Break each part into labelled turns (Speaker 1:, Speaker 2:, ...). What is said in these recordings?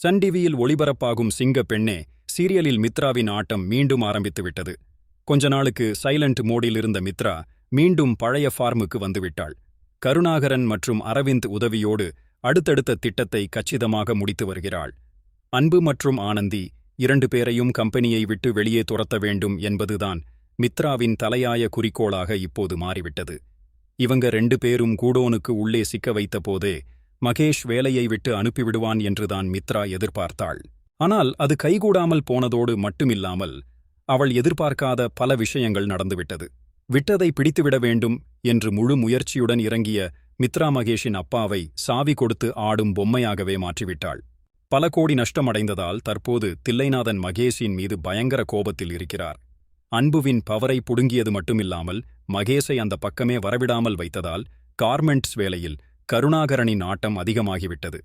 Speaker 1: Sun டிவியில் ஒளிபரப்பாகும் சிங்க பெண்ணே சீரியலில் மித்ராவின் ஆட்டம் மீண்டும் ஆரம்பித்துவிட்டது. கொஞ்ச நாளுக்கு சைலண்ட் மோடில் இருந்த மித்ரா மீண்டும் பழைய ஃபார்முக்கு வந்துவிட்டாள். கருணாகரன் மற்றும் அரவிந்த் உதவியோடு அடுத்தடுத்த திட்டத்தை கச்சிதமாக முடித்து வருகிறாள். அன்பு மற்றும் ஆனந்தி இரண்டு பேரையும் கம்பெனியை விட்டு வெளியே துரத்த வேண்டும் என்பதுதான் மித்ராவின் தலையாய குறிக்கோளாக இப்போது மாறிவிட்டது. இவங்க ரெண்டு பேரும் கூடோனுக்கு உள்ளே சிக்க வைத்த போதே மகேஷ் வேலையை விட்டு அனுப்பிவிடுவான் என்றுதான் மித்ரா எதிர்பார்த்தாள். ஆனால் அது கைகூடாமல் போனதோடு மட்டுமில்லாமல் அவள் எதிர்பார்க்காத பல விஷயங்கள் நடந்துவிட்டது. விட்டதை பிடித்துவிட வேண்டும் என்று முழு முயற்சியுடன் இறங்கிய மித்ரா மகேஷின் அப்பாவை சாவி கொடுத்து ஆடும் பொம்மையாகவே மாற்றிவிட்டாள். பல கோடி நஷ்டமடைந்ததால் தற்போது தில்லைநாதன் மகேஷின் மீது பயங்கர கோபத்தில் இருக்கிறார். அன்புவின் பவரை புடுங்கியது மட்டுமில்லாமல் மகேஷை அந்த பக்கமே வரவிடாமல் வைத்ததால் கார்மெண்ட்ஸ் வேலையில் கருணாகரனின் ஆட்டம் அதிகமாகிவிட்டது.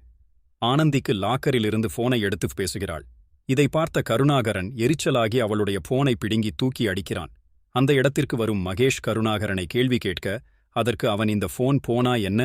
Speaker 1: ஆனந்திக்கு லாக்கரிலிருந்து போனை எடுத்து பேசுகிறாள். இதை பார்த்த கருணாகரன் எரிச்சலாகி அவளுடைய போனை பிடுங்கி தூக்கி அடிக்கிறான். அந்த இடத்திற்கு வரும் மகேஷ் கருணாகரனை கேள்வி கேட்க அதற்கு அவன் இந்த ஃபோன் போனா என்ன?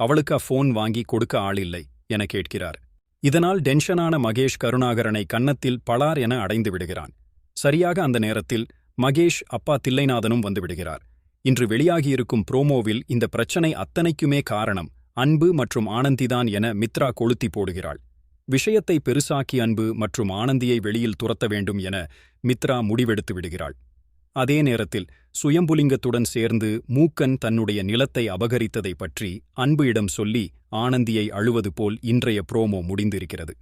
Speaker 1: அவளுக்கு ஃபோன் வாங்கி கொடுக்க ஆளில்லை என கேட்கிறார். இதனால் டென்ஷனான மகேஷ் கருணாகரனை கன்னத்தில் பளார் என அடைந்து விடுகிறான். சரியாக அந்த நேரத்தில் மகேஷ் அப்பா தில்லைநாதனும் வந்துவிடுகிறார் இன்று வெளியாகியிருக்கும் புரோமோவில் இந்த பிரச்சனை அத்தனைக்குமே காரணம். அன்பு மற்றும் ஆனந்திதான் என மித்ரா கொளுத்தி போடுகிறாள். விஷயத்தை பெருசாக்கி அன்பு மற்றும் ஆனந்தியை வெளியில் துரத்த வேண்டும் என மித்ரா முடிவெடுத்து விடுகிறாள். அதே நேரத்தில் சுயம்புலிங்கத்துடன் சேர்ந்து மூக்கன் தன்னுடைய நிலத்தை அபகரித்ததை பற்றி அன்பு இடம் சொல்லி ஆனந்தியை அழுவது போல் இன்றைய புரோமோ முடிந்திருக்கிறது.